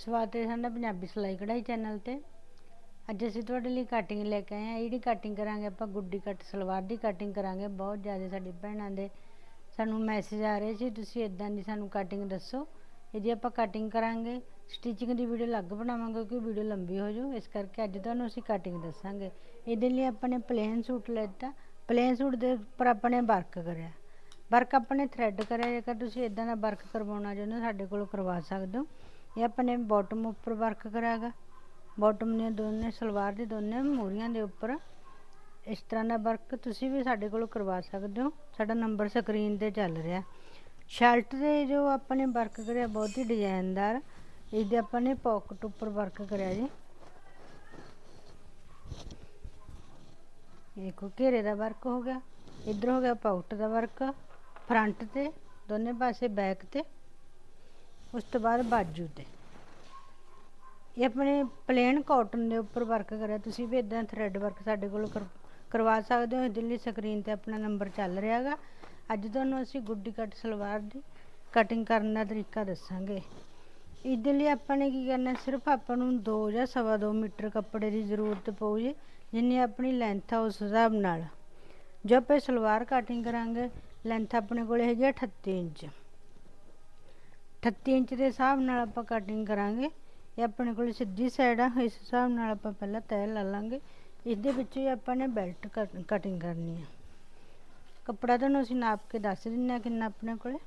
ਸਵਾਗਤ ਹੈ ਸਾਡਾ ਪੰਜਾਬੀ ਸਿਲਾਈ ਕਢਾਈ ਚੈਨਲ ਤੇ। ਅੱਜ ਅਸੀਂ ਤੁਹਾਡੇ ਲਈ ਕਟਿੰਗ ਲੈ ਕੇ ਆਏ ਹਾਂ। ਇਹਦੀ ਕਟਿੰਗ ਕਰਾਂਗੇ ਆਪਾਂ, ਗੁੱਡੀ ਕੱਟ ਸਲਵਾਰ ਦੀ ਕਟਿੰਗ ਕਰਾਂਗੇ। ਬਹੁਤ ਜ਼ਿਆਦਾ ਸਾਡੀ ਭੈਣਾਂ ਦੇ ਸਾਨੂੰ ਮੈਸੇਜ ਆ ਰਹੇ ਸੀ। ਤੁਸੀਂ ਇਦਾਂ ਦੀ ਸਾਨੂੰ ਕਟਿੰਗ ਦੱਸੋ। ਇਹਦੀ ਆਪਾਂ ਕਟਿੰਗ ਕਰਾਂਗੇ। ਸਟਿਚਿੰਗ ਦੀ ਵੀਡੀਓ ਅਲੱਗ ਬਣਾਵਾਂਗੇ ਕਿਉਂਕਿ ਵੀਡੀਓ ਲੰਬੀ ਹੋ ਜਾਊ। ਇਸ ਕਰਕੇ ਅੱਜ ਤੁਹਾਨੂੰ ਅਸੀਂ ਕਟਿੰਗ ਦੱਸਾਂਗੇ। ਇਹਦੇ ਲਈ ਆਪਾਂ ਨੇ ਪਲੇਨ ਸੂਟ ਲੈਤਾ ਪਲੇਨ ਸੂਟ ਦੇ ਉੱਪਰ ਆਪਾਂ ਨੇ ਵਰਕ ਕਰਿਆ। ਵਰਕ ਆਪਣੇ ਥ੍ਰੈਡ ਕਰਿਆ। ਜੇਕਰ ਤੁਸੀਂ ਇਦਾਂ ਦਾ ਵਰਕ ਕਰਵਾਉਣਾ ਚਾਹੁੰਦੇ ਹੋ, ਸਾਡੇ ਕੋਲੋਂ ਕਰਵਾ ਸਕਦੇ ਹੋ। ਇਹ ਆਪਾਂ ਨੇ ਬਾਟਮ ਉੱਪਰ ਵਰਕ ਕਰਾਗਾ। ਬਾਟਮ ਨੇ ਦੋਨੇ ਸਲਵਾਰ ਦੇ ਦੋਨੇ ਮੂਰੀਆਂ ਦੇ ਉੱਪਰ। ਇਸ ਤਰ੍ਹਾਂ ਦਾ ਵਰਕ ਤੁਸੀਂ ਵੀ ਸਾਡੇ ਕੋਲ ਕਰਵਾ ਸਕਦੇ ਹੋ। ਸਾਡਾ ਨੰਬਰ ਸਕਰੀਨ ਤੇ ਚੱਲ ਰਿਹਾ। ਸ਼ਰਟ ਦੇ ਜੋ ਆਪਾਂ ਨੇ ਵਰਕ ਕਰਿਆ, ਬਹੁਤ ਹੀ ਡਿਜ਼ਾਈਨਦਾਰ ਇਹਦੇ ਆਪਾਂ ਨੇ ਪਾਕਟ ਉੱਪਰ ਵਰਕ ਕਰਿਆ ਜੀ। ਦੇਖੋ ਘੇਰੇ ਦਾ ਵਰਕ ਹੋ ਗਿਆ। ਇੱਧਰ ਹੋ ਗਿਆ ਪਾਕਟ ਦਾ ਵਰਕ ਫਰੰਟ ਤੇ, ਦੋਨੇ ਪਾਸੇ ਬੈਕ ਤੇ। ਉਸ ਤੋਂ ਬਾਅਦ ਬਾਜੂ ਤੇ। ਇਹ ਆਪਣੇ ਪਲੇਨ ਕਾਟਨ ਦੇ ਉੱਪਰ ਵਰਕ ਕਰਿਆ। ਤੁਸੀਂ ਵੀ ਇਦਾਂ ਥਰੈਡ ਵਰਕ ਸਾਡੇ ਕੋਲ ਕਰਵਾ ਸਕਦੇ ਹੋ। ਦਿੱਲੀ ਸਕਰੀਨ ਤੇ ਆਪਣਾ ਨੰਬਰ ਚੱਲ ਰਿਹਾਗਾ ਅੱਜ ਤੁਹਾਨੂੰ ਅਸੀਂ ਗੁੱਡੀ ਕੱਟ ਸਲਵਾਰ ਦੀ ਕਟਿੰਗ ਕਰਨ ਦਾ ਤਰੀਕਾ ਦੱਸਾਂਗੇ। ਇਹਦੇ ਲਈ ਆਪਾਂ ਨੇ ਕੀ ਕਰਨਾ, ਸਿਰਫ ਆਪਾਂ ਨੂੰ 2 ਜਾਂ ਸਵਾ 2 ਮੀਟਰ ਕੱਪੜੇ ਦੀ ਜ਼ਰੂਰਤ ਪਊ ਜੀ, ਜਿੰਨੀ ਆਪਣੀ ਲੈਂਥ ਆ ਉਸ ਹਿਸਾਬ ਨਾਲ। ਜੋ ਆਪਾਂ ਸਲਵਾਰ ਕਟਿੰਗ ਕਰਾਂਗੇ ਲੈਂਥ ਆਪਣੇ ਕੋਲ ਹੈਗੀ ਆ 38 ਇੰਚ। 38 ਇੰਚ ਦੇ ਹਿਸਾਬ ਨਾਲ ਆਪਾਂ ਕਟਿੰਗ ਕਰਾਂਗੇ ਇਹ ਆਪਣੇ ਕੋਲ ਸਿੱਧੀ ਸਾਈਡ ਆ ਇਸ ਹਿਸਾਬ ਨਾਲ ਆਪਾਂ ਪਹਿਲਾਂ ਤੈਅ ਲਾ ਲਾਂਗੇ ਇਸ ਦੇ ਵਿੱਚ ਹੀ ਆਪਾਂ ਨੇ ਬੈਲਟ ਕਟਿੰਗ ਕਰਨੀ ਆ ਕੱਪੜਾ ਤੁਹਾਨੂੰ ਅਸੀਂ ਨਾਪ ਕੇ ਦੱਸ ਦਿੰਨੇ ਆ ਕਿੰਨਾ ਆਪਣੇ ਕੋਲੇ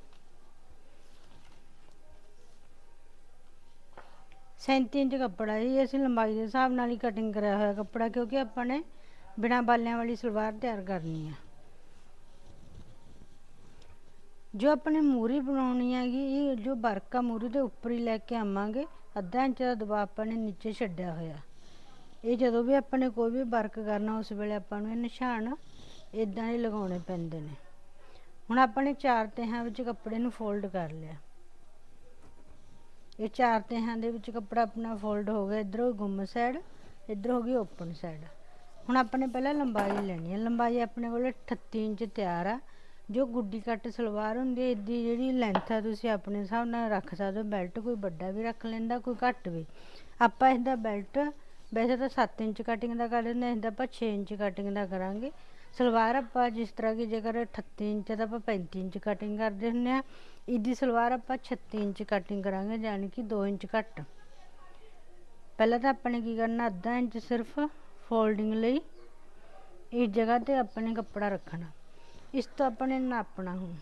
37 ਇੰਚ ਕੱਪੜਾ ਜੀ ਅਸੀਂ ਲੰਬਾਈ ਦੇ ਹਿਸਾਬ ਨਾਲ ਹੀ ਕਟਿੰਗ ਕਰਿਆ ਹੋਇਆ ਕੱਪੜਾ ਕਿਉਂਕਿ ਆਪਾਂ ਨੇ ਬਿਨਾ ਬਾਲਿਆਂ ਵਾਲੀ ਸਲਵਾਰ ਤਿਆਰ ਕਰਨੀ ਆ ਜੋ ਆਪਣੇ ਮੂਰੀ ਬਣਾਉਣੀ ਹੈਗੀ, ਇਹ ਜੋ ਵਰਕ ਆ ਮੂਰੀ ਦੇ ਉੱਪਰ ਹੀ ਲੈ ਕੇ ਆਵਾਂਗੇ, ਅੱਧਾ ਇੰਚ ਦਾ ਦਬਾਅ ਆਪਾਂ ਨੇ ਨੀਚੇ ਛੱਡਿਆ ਹੋਇਆ। ਇਹ ਜਦੋਂ ਵੀ ਆਪਾਂ ਨੇ ਕੋਈ ਵੀ ਵਰਕ ਕਰਨਾ, ਉਸ ਵੇਲੇ ਆਪਾਂ ਨੂੰ ਇਹ ਨਿਸ਼ਾਨ ਇਦਾਂ ਹੀ ਲਗਾਉਣੇ ਪੈਂਦੇ ਨੇ। ਹੁਣ ਆਪਾਂ ਨੇ ਚਾਰ ਤਿਹਾਂ ਵਿੱਚ ਕੱਪੜੇ ਨੂੰ ਫੋਲਡ ਕਰ ਲਿਆ। ਇਹ ਚਾਰ ਤਿਹਾਂ ਦੇ ਵਿੱਚ ਕੱਪੜਾ ਆਪਣਾ ਫੋਲਡ ਹੋ ਗਿਆ, ਇਧਰੋਂ ਗੁੰਮ ਸਾਈਡ ਇਧਰ ਹੋ ਗਈ ਓਪਨ ਸਾਈਡ ਹੁਣ ਆਪਾਂ ਨੇ ਪਹਿਲਾਂ ਲੰਬਾਈ ਲੈਣੀ ਹੈ। ਲੰਬਾਈ ਆਪਣੇ ਕੋਲ 38 ਇੰਚ ਤਿਆਰ ਆ। ਜੋ ਗੁੱਡੀ ਕੱਟ ਸਲਵਾਰ ਹੁੰਦੀ ਹੈ, ਇਹਦੀ ਜਿਹੜੀ ਲੈਂਥ ਆ ਤੁਸੀਂ ਆਪਣੇ ਹਿਸਾਬ ਨਾਲ ਰੱਖ ਸਕਦੇ ਹੋ। ਬੈਲਟ ਕੋਈ ਵੱਡਾ ਵੀ ਰੱਖ ਲੈਂਦਾ, ਕੋਈ ਘੱਟ ਵੀ। ਆਪਾਂ ਇਹਦਾ ਬੈਲਟ ਵੈਸੇ ਤਾਂ 7 ਇੰਚ ਕਟਿੰਗ ਦਾ ਕਰ ਦਿੰਦੇ ਇਹਦਾ ਆਪਾਂ 6 ਇੰਚ ਕਟਿੰਗ ਦਾ ਕਰਾਂਗੇ। ਸਲਵਾਰ ਆਪਾਂ ਜਿਸ ਤਰ੍ਹਾਂ ਕਿ ਜੇਕਰ 38 ਇੰਚ ਦਾ ਆਪਾਂ 35 ਇੰਚ ਕਟਿੰਗ ਕਰਦੇ ਹੁੰਦੇ ਆ ਇਹਦੀ ਸਲਵਾਰ ਆਪਾਂ 36 ਇੰਚ ਕਟਿੰਗ ਕਰਾਂਗੇ, ਯਾਨੀ ਕਿ 2 ਇੰਚ ਘੱਟ। ਪਹਿਲਾਂ ਤਾਂ ਆਪਾਂ ਨੇ ਕੀ ਕਰਨਾ, ਅੱਧਾ ਇੰਚ ਸਿਰਫ ਫੋਲਡਿੰਗ ਲਈ। ਇਸ ਜਗ੍ਹਾ ਤੇ ਆਪਾਂ ਨੇ ਕੱਪੜਾ ਰੱਖਣਾ। ਇਸ ਤੋਂ ਆਪਾਂ ਨੇ ਨਾਪਣਾ ਹੁਣ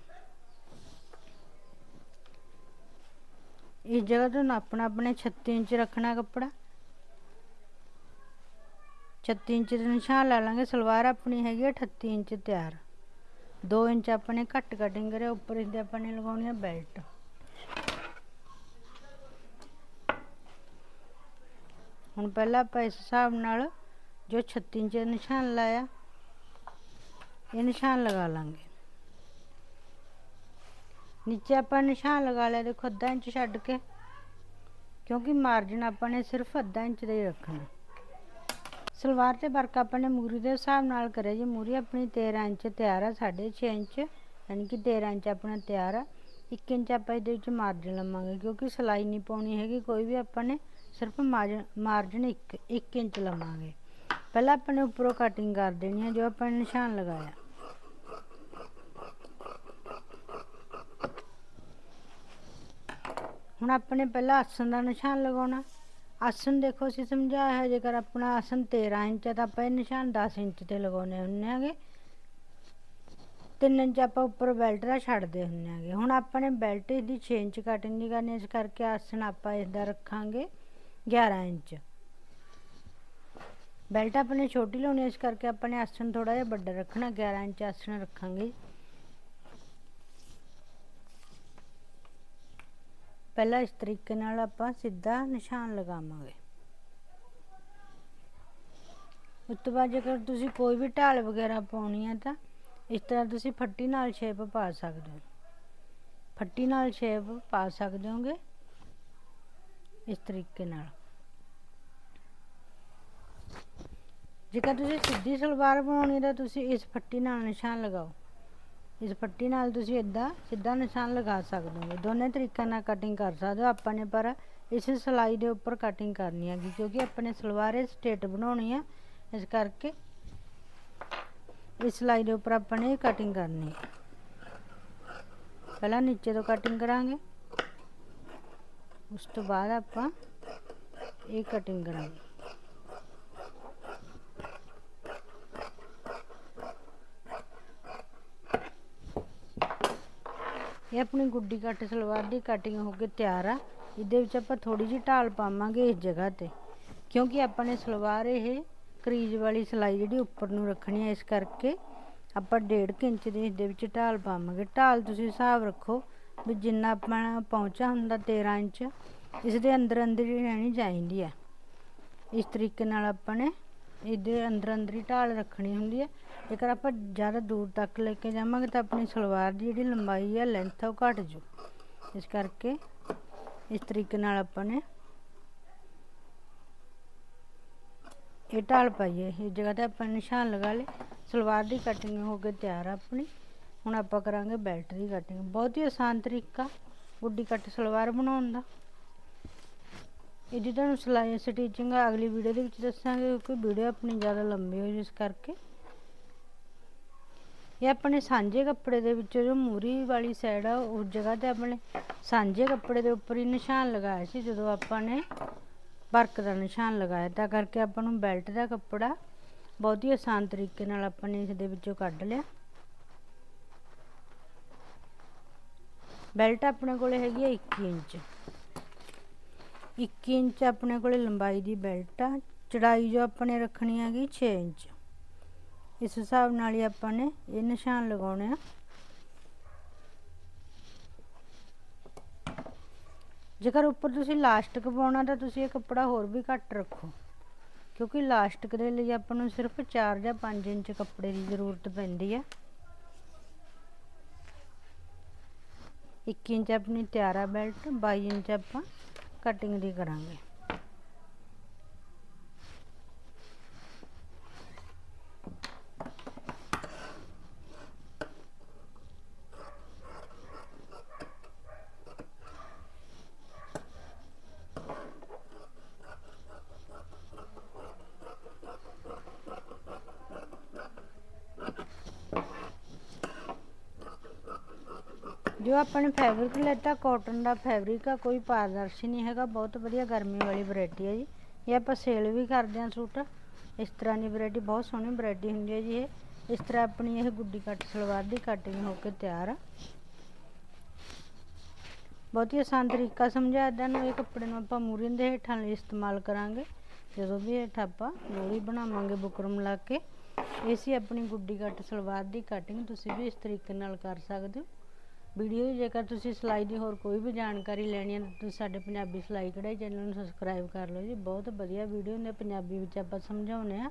ਇਸ ਜਗ੍ਹਾ ਤੋਂ ਨਾਪਣਾ ਆਪਣੇ 36 ਇੰਚ ਰੱਖਣਾ ਕੱਪੜਾ। 36 ਇੰਚ ਦੇ ਨਿਸ਼ਾਨ ਲਾ ਲਾਂਗੇ, ਸਲਵਾਰ ਆਪਣੀ ਹੈਗੀ 38 ਇੰਚ ਤਿਆਰ। 2 ਇੰਚ ਆਪਣੇ ਘੱਟ ਕਟਿੰਗ ਕਰਿਆ ਉੱਪਰ ਇਹਦੇ ਆਪਾਂ ਨੇ ਲਗਾਉਣੀ ਹੈ ਬੈਲਟ ਹੁਣ ਪਹਿਲਾਂ ਆਪਾਂ ਇਸ ਹਿਸਾਬ ਨਾਲ ਜੋ 36 ਇੰਚ ਨਿਸ਼ਾਨ ਲਾਇਆ ਇਹ ਨਿਸ਼ਾਨ ਲਗਾ ਲਾਂਗੇ ਨੀਚੇ ਆਪਾਂ ਨਿਸ਼ਾਨ ਲਗਾ ਲਿਆ ਦੇਖੋ ਅੱਧਾ ਇੰਚ ਛੱਡ ਕੇ ਕਿਉਂਕਿ ਮਾਰਜਨ ਆਪਾਂ ਨੇ ਸਿਰਫ ਅੱਧਾ ਇੰਚ ਦਾ ਹੀ ਰੱਖਣਾ ਸਲਵਾਰ ਤੇ ਵਰਕ ਆਪਾਂ ਨੇ ਮੂਰੀ ਦੇ ਹਿਸਾਬ ਨਾਲ ਕਰਿਆ ਜੀ ਮੂਰੀ ਆਪਣੀ 13 ਇੰਚ ਤਿਆਰ ਆ 6.5 ਇੰਚ ਯਾਨੀ ਕਿ 13 ਇੰਚ ਆਪਣਾ ਤਿਆਰ ਆ 1 ਇੰਚ ਆਪਾਂ ਇਹਦੇ ਵਿੱਚ ਮਾਰਜਨ ਲਵਾਂਗੇ ਕਿਉਂਕਿ ਸਲਾਈ ਨਹੀਂ ਪਾਉਣੀ ਹੈਗੀ ਕੋਈ ਵੀ ਆਪਾਂ ਨੇ ਸਿਰਫ ਮਾਰਜਨ 1 1 ਇੰਚ ਲਵਾਂਗੇ ਪਹਿਲਾਂ ਆਪਾਂ ਨੇ ਉੱਪਰੋਂ ਕਟਿੰਗ ਕਰ ਦੇਣੀ ਹੈ ਜੋ ਆਪਾਂ ਨੇ ਨਿਸ਼ਾਨ ਲਗਾਇਆ ਹੁਣ ਆਪਣੇ ਪਹਿਲਾਂ ਆਸਨ ਦਾ ਨਿਸ਼ਾਨ ਲਗਾਉਣਾ। ਆਸਨ ਦੇਖੋ ਅਸੀਂ ਸਮਝਾਇਆ ਹੈ, ਜੇਕਰ ਆਪਣਾ ਆਸਨ 13 ਇੰਚ ਹੈ ਤਾਂ ਆਪਾਂ ਇਹ ਨਿਸ਼ਾਨ 10 ਇੰਚ ਤੇ ਲਗਾਉਣੇ ਹੁੰਨੇ ਆਗੇ 3 ਇੰਚ ਆਪਾਂ ਉੱਪਰ ਬੈਲਟ ਦਾ ਛੱਡਦੇ ਹੁੰਨੇ ਆਗੇ ਹੁਣ ਆਪਾਂ ਨੇ ਬੈਲਟ ਦੀ 6 ਇੰਚ ਕਟਿੰਗ ਨਹੀਂ ਕਰਨੀ ਇਸ ਕਰਕੇ ਆਸਨ ਆਪਾਂ ਇਹਦਾ ਰੱਖਾਂਗੇ 11 ਇੰਚ। ਬੈਲਟ ਆਪਣੇ ਛੋਟੀ ਲਾਉਣੀ ਇਸ ਕਰਕੇ ਆਪਾਂ ਨੇ ਆਸਨ ਥੋੜਾ ਜਿਹਾ ਵੱਡਾ ਰੱਖਣਾ 11 ਇੰਚ ਆਸਨ ਰੱਖਾਂਗੇ। ਪਹਿਲਾਂ ਇਸ ਤਰੀਕੇ ਨਾਲ ਆਪਾਂ ਸਿੱਧਾ ਨਿਸ਼ਾਨ ਲਗਾਵਾਂਗੇ। ਉਸ ਤੋਂ ਬਾਅਦ ਜੇਕਰ ਤੁਸੀਂ ਕੋਈ ਵੀ ਢਾਲ ਵਗੈਰਾ ਪਾਉਣੀ ਹੈ ਤਾਂ ਇਸ ਤਰ੍ਹਾਂ ਤੁਸੀਂ ਫੱਟੀ ਨਾਲ ਸ਼ੇਪ ਪਾ ਸਕਦੇ ਹੋ। ਫੱਟੀ ਨਾਲ ਸ਼ੇਪ ਪਾ ਸਕਦੇ ਹੋਗੇ ਇਸ ਤਰੀਕੇ ਨਾਲ। ਜੇਕਰ ਤੁਸੀਂ ਸਿੱਧੀ ਸਲਵਾਰ ਬਣਾਉਣੀ ਤਾਂ ਤੁਸੀਂ ਇਸ ਫੱਟੀ ਨਾਲ ਨਿਸ਼ਾਨ ਲਗਾਓ। ਇਸ ਪੱਟੀ ਨਾਲ ਤੁਸੀਂ ਇਦਾਂ ਸਿੱਧਾ ਨਿਸ਼ਾਨ ਲਗਾ ਸਕਦੇ ਹੋ। ਦੋਨੇ ਤਰੀਕਿਆਂ ਨਾਲ ਕਟਿੰਗ ਕਰ ਸਕਦੇ ਹੋ। ਆਪਾਂ ਨੇ ਪਰ ਇਸ ਸਿਲਾਈ ਦੇ ਉੱਪਰ ਕਟਿੰਗ ਕਰਨੀ ਹੈਗੀ, ਕਿਉਂਕਿ ਆਪਣੇ ਸਲਵਾਰ ਸਟੇਟ ਬਣਾਉਣੀ ਆ। ਇਸ ਕਰਕੇ ਇਸ ਸਿਲਾਈ ਦੇ ਉੱਪਰ ਆਪਾਂ ਨੇ ਕਟਿੰਗ ਕਰਨੀ ਹੈ ਪਹਿਲਾਂ ਨੀਚੇ ਤੋਂ ਕਟਿੰਗ ਕਰਾਂਗੇ। ਉਸ ਤੋਂ ਬਾਅਦ ਆਪਾਂ ਇਹ ਕਟਿੰਗ ਕਰਾਂਗੇ। ਇਹ ਆਪਣੀ ਗੁੱਡੀ ਕੱਟ ਸਲਵਾਰ ਦੀ ਕਟਿੰਗ ਹੋ ਕੇ ਤਿਆਰ ਆ। ਇਹਦੇ ਵਿੱਚ ਆਪਾਂ ਥੋੜੀ ਜਿਹੀ ਢਾਲ ਪਾਵਾਂਗੇ ਇਸ ਜਗ੍ਹਾ ਤੇ। ਕਿਉਂਕਿ ਆਪਾਂ ਨੇ ਸਲਵਾਰ ਇਹ ਕਰੀਜ ਵਾਲੀ ਸਿਲਾਈ ਜਿਹੜੀ ਉੱਪਰ ਨੂੰ ਰੱਖਣੀ ਹੈ ਇਸ ਕਰਕੇ ਆਪਾਂ 1.5 ਇੰਚ ਦੀ ਇਸ ਦੇ ਵਿੱਚ ਢਾਲ ਪਾਵਾਂਗੇ। ਢਾਲ ਤੁਸੀਂ ਹਿਸਾਬ ਰੱਖੋ ਵੀ ਜਿੰਨਾ ਆਪਣਾ ਪਹੁੰਚਾ ਹੁੰਦਾ 13 ਇੰਚ, ਇਸ ਦੇ ਅੰਦਰ ਅੰਦਰ ਹੀ ਰਹਿਣੀ ਚਾਹੀਦੀ ਹੈ ਇਸ ਤਰੀਕੇ ਨਾਲ ਆਪਾਂ ਨੇ ਇਹਦੇ ਅੰਦਰ ਅੰਦਰ ਹੀ ਢਾਲ ਰੱਖਣੀ ਹੁੰਦੀ ਹੈ। ਜੇਕਰ ਆਪਾਂ ਜ਼ਿਆਦਾ ਦੂਰ ਤੱਕ ਲੈ ਕੇ ਜਾਵਾਂਗੇ ਤਾਂ ਆਪਣੀ ਸਲਵਾਰ ਦੀ ਜਿਹੜੀ ਲੰਬਾਈ ਹੈ ਲੈਂਥ ਉਹ ਘਟ ਜੂ। ਇਸ ਕਰਕੇ ਇਸ ਤਰੀਕੇ ਨਾਲ ਆਪਾਂ ਨੇ ਇਹ ਢਾਲ ਪਾਈਏ ਇਸ ਜਗ੍ਹਾ ਤੇ ਆਪਾਂ ਨਿਸ਼ਾਨ ਲਗਾ ਲਏ। ਸਲਵਾਰ ਦੀ ਕਟਿੰਗ ਹੋ ਕੇ ਤਿਆਰ ਆ ਆਪਣੀ। ਹੁਣ ਆਪਾਂ ਕਰਾਂਗੇ ਬੈਲਟ ਦੀ ਕਟਿੰਗ ਬਹੁਤ ਹੀ ਆਸਾਨ ਤਰੀਕਾ ਗੁੱਡੀ ਕੱਟ ਸਲਵਾਰ ਬਣਾਉਣ ਦਾ। ਇਹਦੀ ਤੁਹਾਨੂੰ ਸਿਲਾਈ ਸਟਿਚਿੰਗ ਅਗਲੀ ਵੀਡੀਓ ਦੇ ਵਿੱਚ ਦੱਸਾਂਗੇ ਕਿਉਂਕਿ ਵੀਡੀਓ ਆਪਣੀ ਜ਼ਿਆਦਾ ਲੰਬੀ ਹੋ ਜਿਸ ਕਰਕੇ। ਇਹ ਆਪਣੇ ਸਾਂਝੇ ਕੱਪੜੇ ਦੇ ਵਿੱਚ ਜੋ ਮੂਰੀ ਵਾਲੀ ਸਾਈਡ ਆ ਉਸ ਜਗ੍ਹਾ ਤੇ ਆਪਣੇ ਸਾਂਝੇ ਕੱਪੜੇ ਦੇ ਉੱਪਰ ਹੀ ਨਿਸ਼ਾਨ ਲਗਾਇਆ ਸੀ, ਜਦੋਂ ਆਪਾਂ ਨੇ ਵਰਕ ਦਾ ਨਿਸ਼ਾਨ ਲਗਾਇਆ। ਤਾਂ ਕਰਕੇ ਆਪਾਂ ਨੂੰ ਬੈਲਟ ਦਾ ਕੱਪੜਾ ਬਹੁਤ ਹੀ ਆਸਾਨ ਤਰੀਕੇ ਨਾਲ ਆਪਾਂ ਨੇ ਇਸ ਦੇ ਵਿੱਚੋਂ ਕੱਢ ਲਿਆ। ਬੈਲਟ ਆਪਣੇ ਕੋਲੇ ਹੈਗੀ ਆ 21 ਇੰਚ। 21 ਇੰਚ ਆਪਣੇ ਕੋਲੇ ਲੰਬਾਈ ਦੀ ਬੈਲਟ ਆ, ਚੜਾਈ ਜੋ ਆਪਣੇ ਰੱਖਣੀ ਹੈਗੀ 6 ਇੰਚ। ਇਸ ਹਿਸਾਬ ਨਾਲ ਹੀ ਆਪਾਂ ਨੇ ਇਹ ਨਿਸ਼ਾਨ ਲਗਾਉਣੇ ਆ। ਜੇਕਰ ਉੱਪਰ ਤੁਸੀਂ ਲਾਸਟਿਕ ਪਾਉਣਾ ਤਾਂ ਤੁਸੀਂ ਇਹ ਕੱਪੜਾ ਹੋਰ ਵੀ ਘੱਟ ਰੱਖੋ, ਕਿਉਂਕਿ ਲਾਸਟਿਕ ਦੇ ਲਈ ਆਪਾਂ ਨੂੰ ਸਿਰਫ 4 ਜਾਂ 5 ਇੰਚ ਕੱਪੜੇ ਦੀ ਜ਼ਰੂਰਤ ਪੈਂਦੀ ਹੈ। 21 ਇੰਚ ਆਪਣੀ ਤਿਆਰਾ ਬੈਲਟ 22 ਇੰਚ ਆਪਾਂ ਕਟਿੰਗ ਦੀ ਕਰਾਂਗੇ। ਜੋ ਆਪਾਂ ਨੇ ਫੈਬਰਿਕ ਲੈਤਾ ਕਾਟਨ ਦਾ ਫੈਬਰਿਕ ਆ ਕੋਈ ਪਾਰਦਰਸ਼ੀ ਨਹੀਂ ਹੈਗਾ ਬਹੁਤ ਵਧੀਆ ਗਰਮੀ ਵਾਲੀ ਵੈਰਾਈਟੀ ਹੈ ਜੀ ਇਹ ਆਪਾਂ ਸੇਲ ਵੀ ਕਰਦੇ ਹਾਂ ਸੂਟ। ਇਸ ਤਰ੍ਹਾਂ ਦੀ ਵੈਰਾਈਟੀ ਬਹੁਤ ਸੋਹਣੀ ਵੈਰਾਈਟੀ ਹੁੰਦੀ ਹੈ ਜੀ ਇਹ। ਇਸ ਤਰ੍ਹਾਂ ਆਪਣੀ ਇਹ ਗੁੱਡੀ ਕੱਟ, ਸਲਵਾਰ ਦੀ ਕਟਿੰਗ ਹੋ ਕੇ ਤਿਆਰ ਆ। ਬਹੁਤ ਹੀ ਆਸਾਨ ਤਰੀਕਾ ਸਮਝਾਇਆ ਤੁਹਾਨੂੰ ਇਹ ਕੱਪੜੇ ਨੂੰ ਆਪਾਂ ਮੂਰੀ ਦੇ ਹੇਠਾਂ ਲਈ ਇਸਤੇਮਾਲ ਕਰਾਂਗੇ। ਜਦੋਂ ਵੀ ਹੇਠ ਆਪਾਂ ਮੂਰੀ ਬਣਾਵਾਂਗੇ ਬੁਕਰਮ ਲਾ ਕੇ, ਇਹ ਸੀ ਆਪਣੀ ਗੁੱਡੀ ਕੱਟ, ਸਲਵਾਰ ਦੀ ਕਟਿੰਗ ਤੁਸੀਂ ਵੀ ਇਸ ਤਰੀਕੇ ਨਾਲ ਕਰ ਸਕਦੇ ਹੋ। ਵੀਡੀਓ ਜੇਕਰ ਤੁਸੀਂ ਸਿਲਾਈ ਦੀ ਹੋਰ ਕੋਈ ਵੀ ਜਾਣਕਾਰੀ ਲੈਣੀ ਹੈ ਤਾਂ ਤੁਸੀਂ ਸਾਡੇ ਪੰਜਾਬੀ ਸਿਲਾਈ ਕਢਾਈ ਚੈਨਲ ਨੂੰ ਸਬਸਕ੍ਰਾਈਬ ਕਰ ਲਓ ਜੀ। ਬਹੁਤ ਵਧੀਆ ਵੀਡੀਓ ਹੁੰਦੇ ਪੰਜਾਬੀ ਵਿੱਚ ਆਪਾਂ ਸਮਝਾਉਂਦੇ ਆ